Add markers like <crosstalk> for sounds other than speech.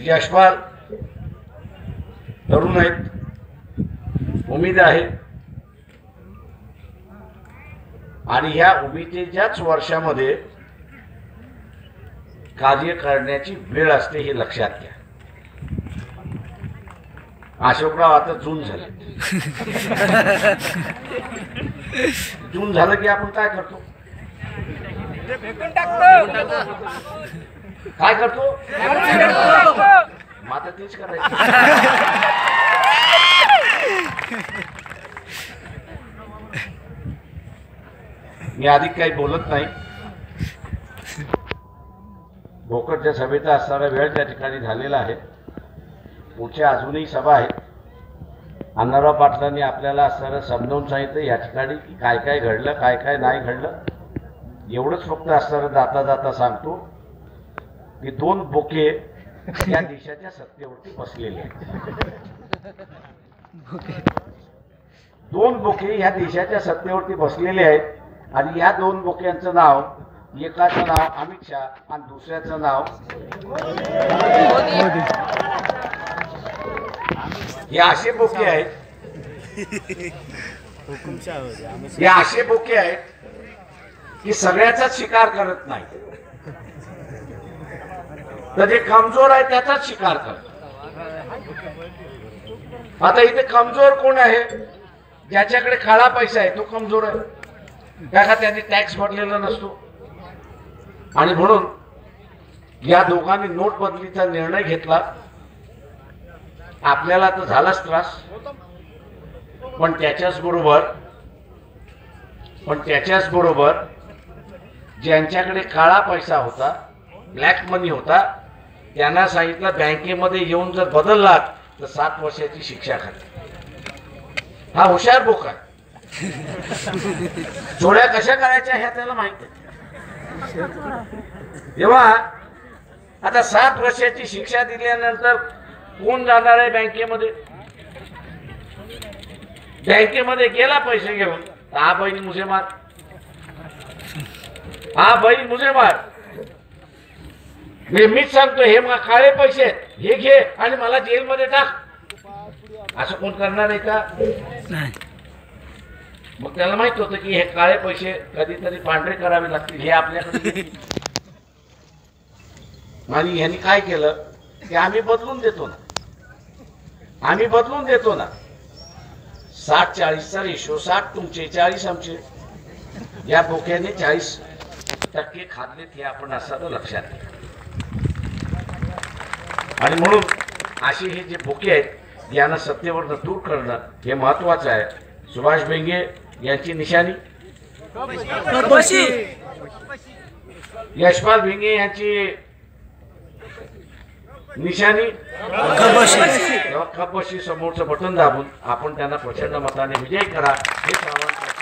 यशपाल तरुण आहेत. उमेद आहे. आणि ह्या उमेदेच्याच वर्षामध्ये कार्य करण्याची वेळ असते हे लक्षात घ्या. अशोकराव आता जून झाले. जून झालं की आपण काय करतो? काय करतो? माता तीच करायची. मी अधिक काही बोलत नाही. भोकरच्या सभेचा असणारा वेळ त्या ठिकाणी झालेला आहे. पुढच्या अजूनही सभा आहेत अण्णाराव पाटलांनी आपल्याला असणारं समजावून सांगितलं या ठिकाणी की काय काय घडलं काय काय नाही घडलं. एवढंच फक्त असणारं जाता जाता सांगतो. की दोन बोके या देशाच्या सत्तेवरती बसलेले आहेत. दोन बोके ह्या देशाच्या सत्तेवरती बसलेले आहेत आणि या दोन बोक्यांचं नाव एकाचं नाव अमित शहा आणि दुसऱ्याचं नाव हे असे बोके आहेत. हे असे बोके आहेत की सगळ्याचाच शिकार करत नाही तर जे कमजोर आहे त्याचाच शिकार करतात आता इथे कमजोर कोण आहे? ज्याच्याकडे काळा पैसा आहे तो कमजोर आहे. त्या का त्याने टॅक्स भरलेला नसतो. आणि म्हणून या दोघांनी नोटबंदीचा निर्णय घेतला. आपल्याला तर झालाच त्रास. पण त्याच्याच बरोबर पण त्याच्याच बरोबर ज्यांच्याकडे काळा पैसा होता ब्लॅक मनी होता त्यांना सांगितलं बँकेमध्ये येऊन जर बदललात तर सात वर्षाची शिक्षा खाली हा हुशार बोक आहे. <laughs> चोऱ्या कशा करायच्या ह्या त्याला माहीत तेव्हा आता सात वर्षाची शिक्षा दिल्यानंतर कोण जाणार आहे बँकेमध्ये? बँकेमध्ये गेला पैसे घेऊन. हा बहीण मुझे मार. हा बहीण मुझे मार. मी मीच सांगतो हे काळे पैसे आहेत. हे घे आणि मला जेलमध्ये टाक. असं कोण करणार आहे का? नाही. मग त्याला माहीत होतं की हे काळे पैसे कधीतरी पांढरे करावे लागतील हे आपल्याकडे आणि ह्यांनी काय केलं? की आम्ही बदलून देतो ना. आम्ही बदलून देतो ना. साठ चाळीसचा रेशो साठ तुमचे चाळीस आमचे. या बोक्याने चाळीस टक्के खाल्लेत हे आपण असं लक्षात घ्या आणि म्हणून असे हे जे बोके आहेत यांना सत्तेवर दूर करणं हे महत्वाचं आहे. सुभाष बेंगे यांची निशाणी. यशपाल भिंगे यांची निशाणी. कपशी समोरचं बटन दाबून आपण त्यांना प्रचंड मताने विजय करा हे आवाहन